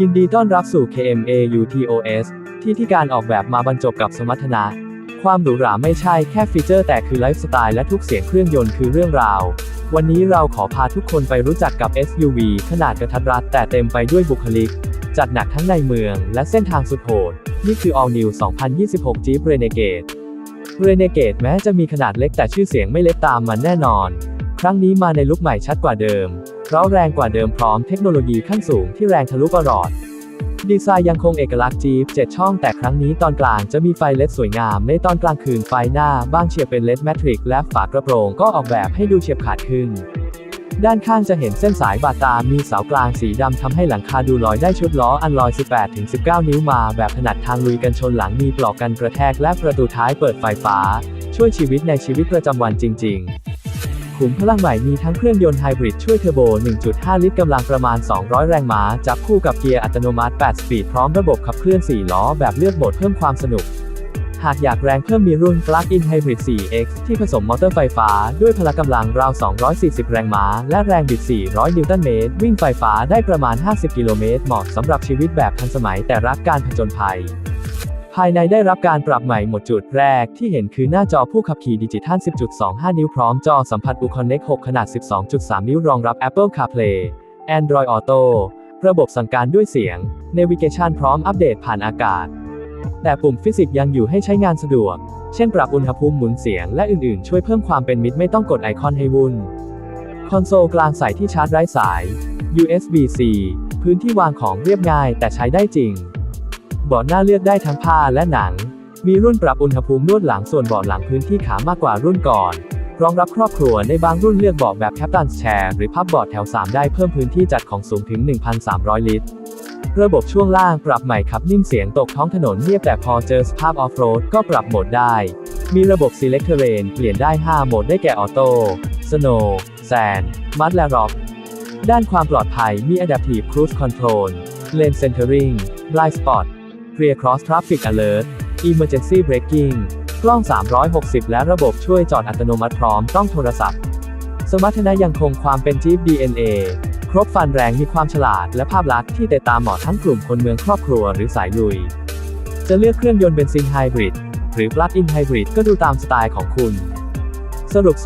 ยินดีต้อนรับสู่ KMA UTOS ที่ที่การออกแบบมาบรรจบกับสมรรถนะ ความหรูหราไม่ใช่แค่ฟีเจอร์แต่คือไลฟ์สไตล์และทุกเสียงเครื่องยนต์คือเรื่องราว วันนี้เราขอพาทุกคนไปรู้จักกับ SUV ขนาดกระทัดรัดแต่เต็มไปด้วยบุคลิก จัดหนักทั้งในเมืองและเส้นทางสุดโหด นี่คือ All New 2026 Jeep Renegade เรเนเกตแม้จะมีขนาดเล็กแต่ชื่อเสียงไม่เล็กตามมันแน่นอน ครั้งนี้มาในลุคใหม่ชัดกว่าเดิม เพราะแรงกว่าเดิมพร้อมเทคโนโลยีขั้นสูงที่แรงทะลุประหลอด ดีไซน์ยังคงเอกลักษณ์จีบ7ช่องแต่ครั้งนี้ตอนกลางจะมีไฟเลดสวยงาม ในตอนกลางคืนไฟหน้าบ้างเฉียบเป็นเลดแมทริกและฝากระโปรงก็ออกแบบให้ดูเฉียบขาดขึ้น ด้านข้างจะเห็นเส้นสายบาดตา มีเสากลางสีดำทำให้หลังคาดูลอยได้ชุดล้ออันลอย 18-19 นิ้วมาแบบถนัดทางลุยกันชนหลังมีปลอกกันกระแทกและประตูท้ายเปิดไฟฟ้า ช่วยชีวิตในชีวิตประจำวันจริง ๆขุมพลังใหม่มีทั้งเครื่องยนต์ไฮบริดช่วยเทอร์โบ 1.5 ลิตรกำลังประมาณ 200 แรงม้า จับคู่กับเกียร์อัตโนมัติ 8 สปีด พร้อมระบบขับเคลื่อน 4 ล้อ แบบเลือกโหมดเพิ่มความสนุก หากอยากแรงเพิ่มมีรุ่น Plug-in Hybrid 4X ที่ผสมมอเตอร์ไฟฟ้าด้วยพละกำลังราว 240 แรงม้า และแรงบิด 400 นิวตันเมตร วิ่งไฟฟ้าได้ประมาณ 50 กิโลเมตร เหมาะสำหรับชีวิตแบบทันสมัยแต่รักการผจญภัยภายในได้รับการปรับใหม่หมดจุดแรกที่เห็นคือหน้าจอผู้ขับขี่ดิจิทัล 10.25 นิ้วพร้อมจอสัมผัส Uconnect 6 ขนาด 12.3 นิ้วรองรับ Apple CarPlay Android Auto ระบบสั่งการด้วยเสียง Navigation พร้อมอัปเดตผ่านอากาศ แต่ปุ่มฟิสิกส์ยังอยู่ให้ใช้งานสะดวก เช่นปรับอุณหภูมิหมุนเสียงและอื่นๆ ช่วยเพิ่มความเป็นมิตรไม่ต้องกดไอคอนให้วุ่น คอนโซลกลางใส่ที่ชาร์จไร้สาย USB-C พื้นที่วางของเรียบง่ายแต่ใช้ได้จริง เบาะหน้าเลือกได้ทั้งผ้าและหนัง มีรุ่นปรับอุณหภูมินวดหลังส่วนเบาะหลังพื้นที่ขามากกว่ารุ่นก่อน รองรับครอบครัวในบางรุ่นเลือกเบาะแบบ Captain's Chair หรือพับเบาะแถว 3 ได้เพิ่มพื้นที่จัดของสูงถึง 1,300 ลิตร ระบบช่วงล่างปรับใหม่ขับนิ่มเสียงตกท้องถนนเรียบแต่พอเจอสภาพออฟโรดก็ปรับโหมดได้ มีระบบ Select Terrain เปลี่ยนได้ 5 โหมดได้แก่ออโต้ Snow Sand Mud และ Rock ด้านความปลอดภัยมี Adaptive Cruise Control Lane Centering Blind Spot Rear Cross Traffic Alert Emergency Braking กล้อง 360 และระบบช่วยจอดอัตโนมัติพร้อมต้องโทรศัพท์ สมรรถนะยังคงความเป็น Jeep DNA ครบฟันแรงมีความฉลาดและภาพลักษณ์ที่เตะตามเหมาะทั้งกลุ่มคนเมืองครอบครัวหรือสายลุย จะเลือกเครื่องยนต์เบนซินไฮบริดหรือ Plug-in Hybrid ก็ดูตามสไตล์ของคุณ สรุป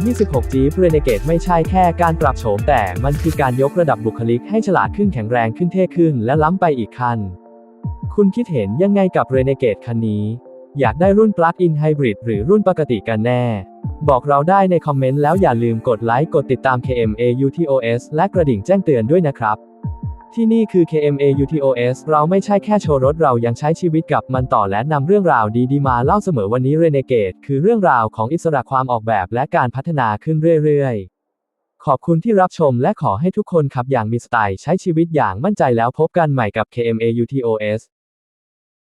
2026 Jeep Renegade ไม่ใช่แค่การปรับโฉมแต่มันคือการยกระดับบุคลิกให้ฉลาดขึ้นแข็งแรงขึ้นเท่ขึ้นและล้ำไปอีกขั้น คุณคิดเห็นยังไงกับ Renegade คันนี้ อยากได้รุ่น Plug-in Hybrid หรือรุ่นปกติกันแน่ บอกเราได้ในคอมเมนต์แล้วอย่าลืมกดไลค์กดติดตาม KMA UTOS และกระดิ่งแจ้งเตือนด้วยนะครับ ที่นี่คือ KMA UTOS เราไม่ใช่แค่โชว์รถเรายังใช้ชีวิตกับมันต่อและนำเรื่องราวดีๆมาเล่าเสมอวันนี้ Renegade คือเรื่องราวของอิสระความออกแบบและการพัฒนาขึ้นเรื่อยๆขอบคุณที่รับชมและขอให้ทุกคนขับอย่างมีสไตล์ใช้ชีวิตอย่างมั่นใจแล้วพบกันใหม่กับ KMA UTOS